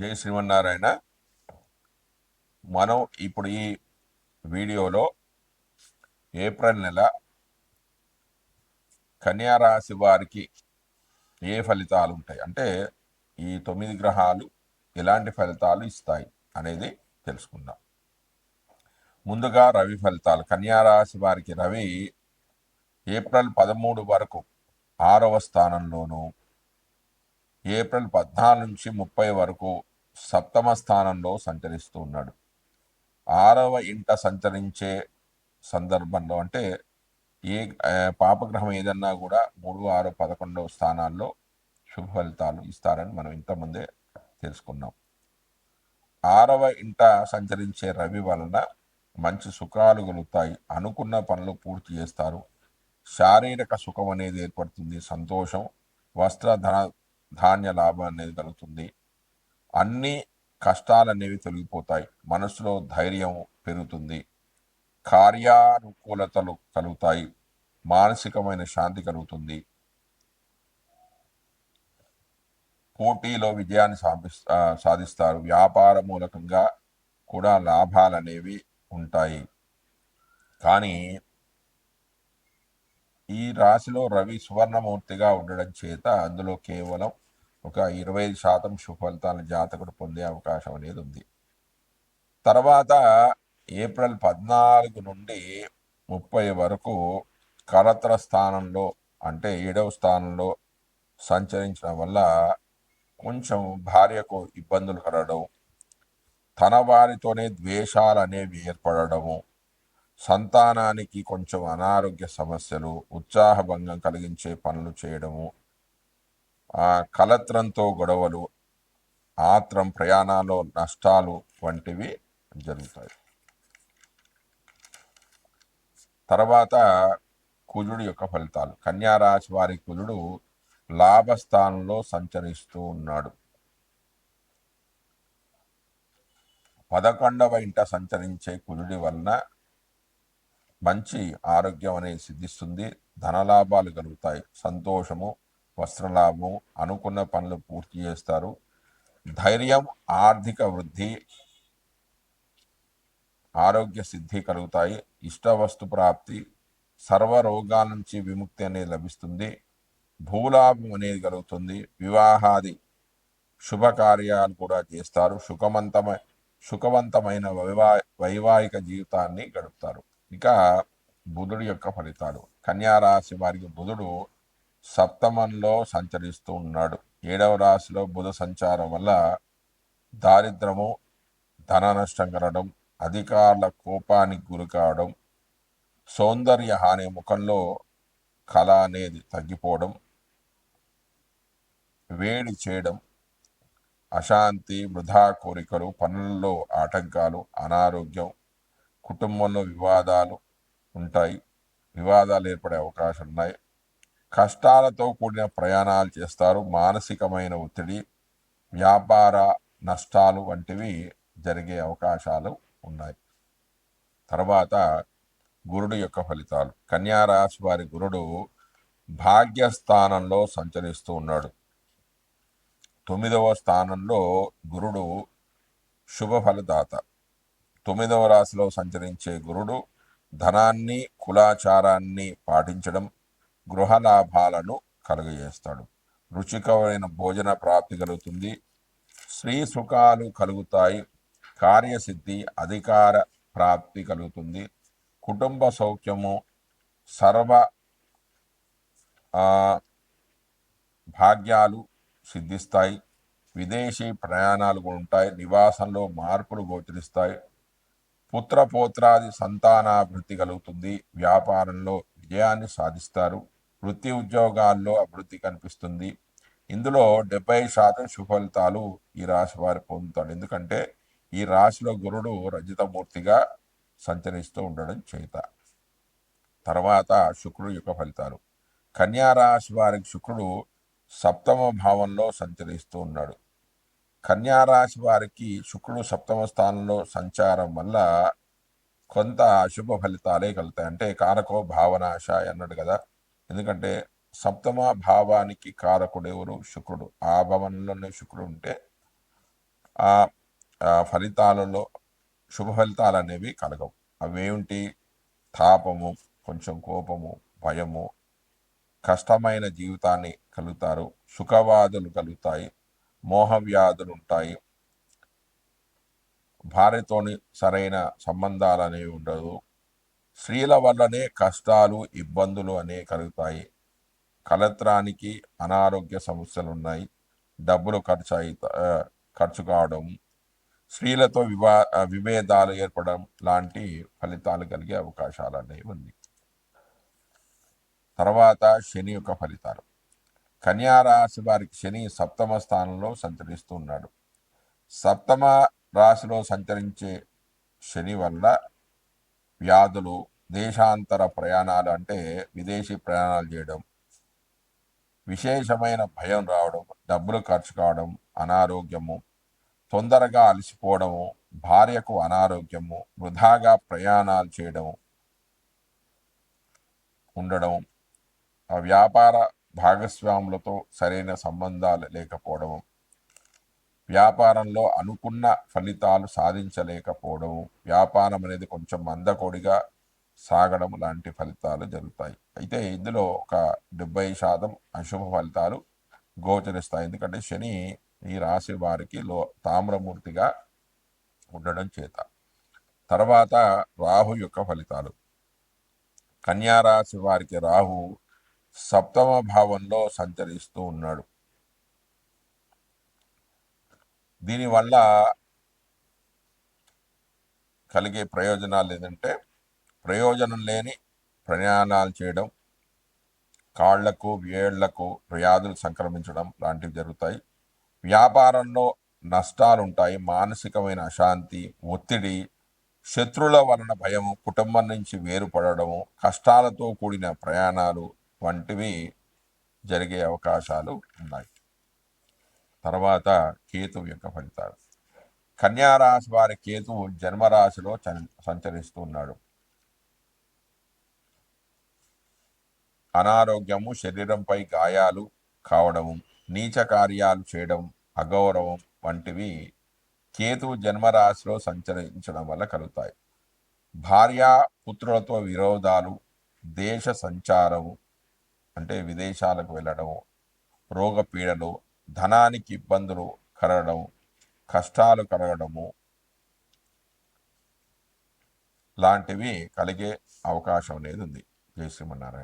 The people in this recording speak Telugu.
జై శ్రీమన్నారాయణ. మనం ఇప్పుడు ఈ వీడియోలో ఏప్రిల్ నెల కన్యారాశి వారికి ఏ ఫలితాలు ఉంటాయి? అంటే ఈ తొమ్మిది గ్రహాలు ఎలాంటి ఫలితాలు ఇస్తాయి అనేది తెలుసుకుందాం. ముందుగా రవి ఫలితాలు. కన్యారాశి వారికి రవి ఏప్రిల్ పదమూడు వరకు ఆరవ స్థానంలోను ఏప్రిల్ పద్నాలుగు నుంచి ముప్పై వరకు సప్తమ స్థానంలో సంచరిస్తూ ఉన్నాడు. ఆరవ ఇంట సంచరించే సందర్భంలో అంటే ఏ పాపగ్రహం ఏదన్నా కూడా మూడు ఆరు పదకొండవ స్థానాల్లో శుభ ఫలితాలు ఇస్తారని మనం ఇంతకుముందే తెలుసుకున్నాం. ఆరవ ఇంట సంచరించే రవి వలన మంచి సుఖాలు కలుగుతాయి. అనుకున్న పనులు పూర్తి చేస్తారు. శారీరక సుఖం అనేది ఏర్పడుతుంది. సంతోషం వస్త్ర ధన ధాన్య లాభం అనేది కలుగుతుంది. అన్ని కష్టాలు అనేవి తొలగిపోతాయి. మనసులో ధైర్యం పెరుగుతుంది. కార్యానుకూలతలు కలుగుతాయి. మానసికమైన శాంతి కలుగుతుంది. పోటీలో విజయాన్ని సాధిస్తా సాధిస్తారు. వ్యాపార మూలకంగా కూడా లాభాలు అనేవి ఉంటాయి. కానీ ఈ రాశిలో రవి సువర్ణమూర్తిగా ఉండడం చేత అందులో కేవలం ఒక ఇరవై ఐదు శాతం సుఫలితాలను జాతకుడు పొందే అవకాశం అనేది ఉంది. తర్వాత ఏప్రిల్ పద్నాలుగు నుండి ముప్పై వరకు కలత్ర స్థానంలో అంటే ఏడవ స్థానంలో సంచరించడం వల్ల కొంచెం భార్యకు ఇబ్బందులు కలగడం తన వారితోనే ద్వేషాలు అనేవి ఏర్పడము సంతానానికి కొంచెం అనారోగ్య సమస్యలు ఉత్సాహభంగం కలిగించే పనులు చేయడము కలత్రంతో గొడవలు ఆత్రం ప్రయాణాల్లో నష్టాలు వంటివి జరుగుతాయి. తర్వాత కుజుడు యొక్క ఫలితాలు. కన్యారాశి వారి కుజుడు లాభస్థానంలో సంచరిస్తూ ఉన్నాడు. పదకొండవ ఇంట సంచరించే కుజుడి వలన మంచి ఆరోగ్యం అనేది సిద్ధిస్తుంది. ధనలాభాలు కలుగుతాయి. సంతోషము వస్త్రలాభం అనుకున్న పనులు పూర్తి చేస్తారు. ధైర్యం ఆర్థిక వృద్ధి ఆరోగ్య సిద్ధి కలుగుతాయి. ఇష్ట వస్తు ప్రాప్తి సర్వ రోగాల నుంచి విముక్తి అనేది లభిస్తుంది. భూలాభం అనేది కలుగుతుంది. వివాహాది శుభకార్యాలు కూడా చేస్తారు. సుఖవంతమ సుఖవంతమైన వైవా వైవాహిక జీవితాన్ని గడుపుతారు. ఇక బుధుడి యొక్క ఫలితాలు. కన్యారాశి వారికి బుధుడు సప్తమంలో సంచరిస్తూ ఉన్నాడు. ఏడవ రాశిలో బుధ సంచారం వల్ల దారిద్రము ధన నష్టం కలగడం అధికారుల కోపానికి గురి కావడం సౌందర్య హాని ముఖంలో కళ అనేది తగ్గిపోవడం వేడి చేయడం అశాంతి వృధా కోరికలు పనుల్లో ఆటంకాలు అనారోగ్యం కుటుంబంలో వివాదాలు ఉంటాయి. వివాదాలు ఏర్పడే అవకాశం ఉన్నాయి. కష్టాలతో కూడిన ప్రయాణాలు చేస్తారు. మానసికమైన ఒత్తిడి వ్యాపార నష్టాలు వంటివి జరిగే అవకాశాలు ఉన్నాయి. తర్వాత గురుడు యొక్క ఫలితాలు. కన్యారాశి వారి గురుడు భాగ్యస్థానంలో సంచరిస్తూ ఉన్నాడు. తొమ్మిదవ స్థానంలో గురుడు శుభ ఫలదాత. తొమ్మిదవ రాశిలో సంచరించే గురుడు ధనాన్ని కులాచారాన్ని పాటించడం గృహ లాభాలను కలుగజేస్తాడు. రుచికరమైన భోజన ప్రాప్తి కలుగుతుంది. స్త్రీ సుఖాలు కలుగుతాయి. కార్యసిద్ధి అధికార ప్రాప్తి కలుగుతుంది. కుటుంబ సౌఖ్యము సర్వ భాగ్యాలు సిద్ధిస్తాయి. విదేశీ ప్రయాణాలు కూడా ఉంటాయి. నివాసంలో మార్పులు గోచరిస్తాయి. పుత్రపోత్రాది సంతానాభివృద్ధి కలుగుతుంది. వ్యాపారంలో విజయాన్ని సాధిస్తారు. వృత్తి ఉద్యోగాల్లో అభివృద్ధి కనిపిస్తుంది. ఇందులో డెబ్బై శాతం సుఫలితాలు ఈ రాశి వారు పొందుతాడు ఎందుకంటే ఈ రాశిలో గురుడు రజితమూర్తిగా సంచరిస్తూ ఉండడం చేత. తర్వాత శుక్రుడు యొక్క ఫలితాలు. కన్యా రాశి వారికి శుక్రుడు సప్తమ భావంలో సంచరిస్తూ ఉన్నాడు. కన్యా రాశి వారికి శుక్రుడు సప్తమ స్థానంలో సంచారం వల్ల కొంత అశుభ ఫలితాలే కలుగుతాయి. అంటే కారకో భావనాశ అన్నాడు కదా. ఎందుకంటే సప్తమ భావానికి కారకుడు ఎవరు? శుక్రుడు. ఆ భవనంలోనే శుక్రుడు ఉంటే ఆ ఆ ఫలితాలలో శుభ ఫలితాలు అనేవి కలగవు. అవేమిటి తాపము కొంచెం కోపము భయము కష్టమైన జీవితాన్ని కలుగుతారు సుఖవాదులు కలుగుతాయి మోహవ్యాధులు ఉంటాయి. భార్యతోని సరైన సంబంధాలు అనేవి ఉండదు స్త్రీల వల్లనే కష్టాలు ఇబ్బందులు అనే కలుగుతాయి. కలత్రానికి అనారోగ్య సమస్యలు ఉన్నాయి డబ్బులు ఖర్చు అయి ఖర్చు కావడం స్త్రీలతో వివా విభేదాలు ఏర్పడడం లాంటి ఫలితాలు కలిగే అవకాశాలు అనేవి ఉంది తర్వాత శని యొక్క ఫలితాలు. కన్యారాశి వారికి శని సప్తమ స్థానంలో సంచరిస్తూ ఉన్నాడు. సప్తమ రాశిలో సంచరించే శని వల్ల వ్యాధులు దేశాంతర ప్రయాణాలు అంటే విదేశీ ప్రయాణాలు చేయడం విశేషమైన భయం రావడం డబ్బులు ఖర్చు కావడం అనారోగ్యము తొందరగా అలసిపోవడము భార్యకు అనారోగ్యము వృధాగా ప్రయాణాలు చేయడం ఉండడం ఆ వ్యాపార భాగస్వాములతో సరైన సంబంధాలు లేకపోవడం వ్యాపారంలో అనుకున్న ఫలితాలు సాధించలేకపోవడం వ్యాపారం అనేది కొంచెం మందకొడిగా సాగడం లాంటి ఫలితాలు జరుగుతాయి. అయితే ఇందులో ఒక డెబ్బై శాతం అశుభ ఫలితాలు గోచరిస్తాయి. ఎందుకంటే శని ఈ రాశి వారికి లో తామ్రమూర్తిగా ఉండడం చేత. తర్వాత రాహు యొక్క ఫలితాలు. కన్యా రాశి వారికి రాహు సప్తమ భావంలో సంచరిస్తూ ఉన్నాడు. దీనివల్ల కలిగే ప్రయోజనాలు ఏంటంటే ప్రయోజనం లేని ప్రయాణాలు చేయడం కాళ్ళకు వేళ్ళకు వ్యాధులు సంక్రమించడం లాంటివి జరుగుతాయి. వ్యాపారంలో నష్టాలు ఉంటాయి మానసికమైన అశాంతి ఒత్తిడి శత్రుల వలన భయం కుటుంబం నుంచి వేరుపడడము కష్టాలతో కూడిన ప్రయాణాలు వంటివి జరిగే అవకాశాలు ఉన్నాయి. తర్వాత కేతువు యొక్క ఫలితాలు. కన్యా రాశి వారి కేతువు జన్మరాశిలో చన్- సంచరిస్తూ ఉన్నాడు అనారోగ్యము శరీరంపై గాయాలు కావడము నీచ కార్యాలు చేయడం అగౌరవం వంటివి కేతువు జన్మరాశిలో సంచరించడం వల్ల కలుగుతాయి. భార్యా పుత్రులతో విరోధాలు దేశ సంచారము అంటే విదేశాలకు వెళ్ళడము రోగపీడలు ధనానికి ఇబ్బందులు కలగడం కష్టాలు కలగడము లాంటివి కలిగే అవకాశం అనేది ఉంది జై శ్రీమన్నారాయణ.